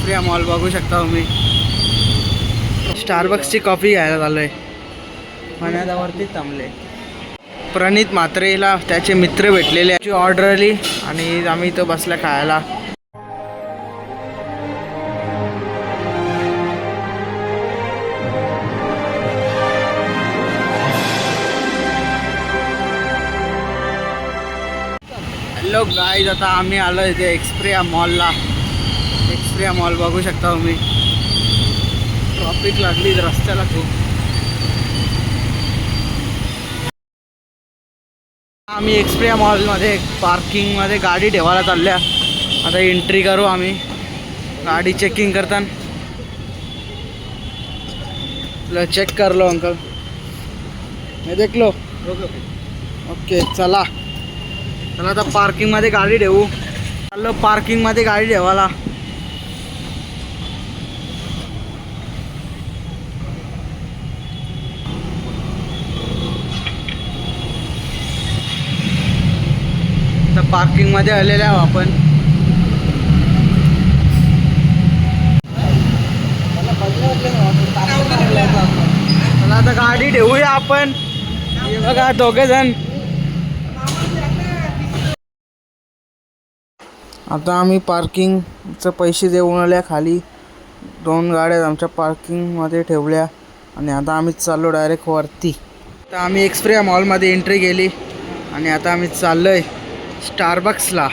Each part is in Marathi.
एक्सप्रिया मॉल बघू शकता तुम्ही. स्टारबक्सची कॉफी घ्यायला चालू आहे पाण्यावरती थांबले. प्रणित मात्रेला त्याचे मित्र भेटलेले त्याची ऑर्डर आली आणि आम्ही इथं बसल्या खायला. हॅलो गाईज आता आम्ही आलो इथे एक्सप्रिया मॉलला एक्सप्रिया मॉल बघू शकता तुम्ही. ट्रॉफिक लागली रस्त्याला खूप. आम्ही एक्सप्रिया मॉलमध्ये पार्किंगमध्ये गाडी ठेवायला चालल्या. आता एंट्री करू आम्ही. गाडी चेकिंग करताना. चेक कर लो अंकल मैं देख लो ओके चला. चला आता पार्किंगमध्ये गाडी ठेवू. चाललो पार्किंगमध्ये गाडी ठेवायला. पार्किंगमध्ये आलेले आहो आपण. आता गाडी ठेवूया आपण. बघा दोघे जण आता आम्ही पार्किंगचं पैसे देऊन आल्या खाली. दोन गाड्या आमच्या पार्किंगमध्ये ठेवल्या आणि आता आम्ही चाललो डायरेक्ट वरती. तर आम्ही एक्सप्रिया मॉलमध्ये एंट्री केली आणि आता आम्ही चाललो आहे स्टारबक्सला.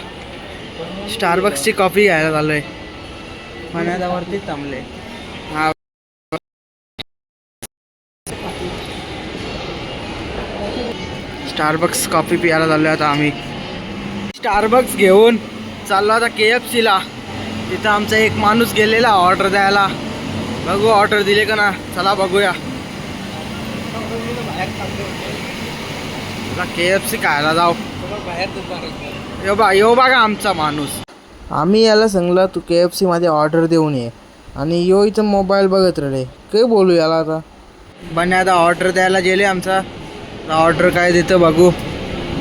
स्टारबक्सची कॉफी घ्यायला चाललो आहे पाण्यावरती थांबले हा. स्टारबक्स कॉफी प्यायला चाललो आता आम्ही. स्टारबक्स घेऊन चाललो आता के एफ सीला. तिथं आमचा एक माणूस गेलेला ऑर्डर द्यायला. बघू ऑर्डर दिले का ना चला बघूया. के एफ सी खायला जाऊ. यो बा यो बघा आमचा माणूस. आम्ही याला सांगला तू के एफ सीमध्ये ऑर्डर देऊन ये. आणि यो इथं मोबाईल बघत राहिले काय बोलू याला आता? बने आता ऑर्डर द्यायला गेले आमचा. ऑर्डर काय देतं बघू.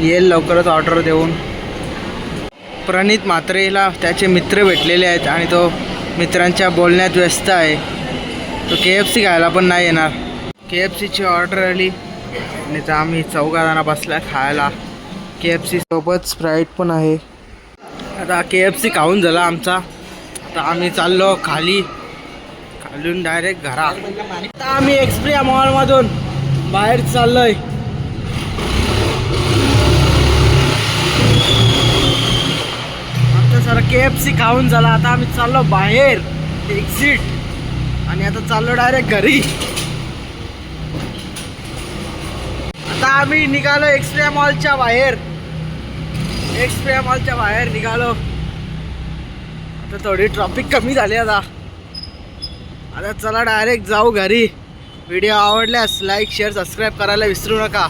येईल लवकरच ऑर्डर देऊन. प्रणित मात्रेला त्याचे मित्र भेटलेले आहेत आणि तो मित्रांच्या बोलण्यात व्यस्त आहे. तो के एफ सी खायला पण नाही येणार. के एफ सीची ऑर्डर आली. आणि तर आम्ही चौघा जणा बसल्या खायला. के एफ सी सोबत स्प्राईट पण आहे. आता के एफ सी खाऊन झाला आमचा. आता आम्ही चाललो खाली. खालून डायरेक्ट घरा. आता आम्ही एक्सप्रिया मॉलमधून बाहेर चाललोय. आता सर के एफ सी खाऊन झाला. आता आम्ही चाललो बाहेर. एक्झिट आणि आता चाललो डायरेक्ट घरी. आता आम्ही निघालो एक्सप्रिया मॉलच्या बाहेर. एक्सप्रिया मॉलच्या बाहेर निघालो. आता थोडी ट्रॉफिक कमी झाली आता. आता चला डायरेक्ट जाऊ घरी. व्हिडिओ आवडल्यास लाईक शेअर सबस्क्राईब करायला विसरू नका.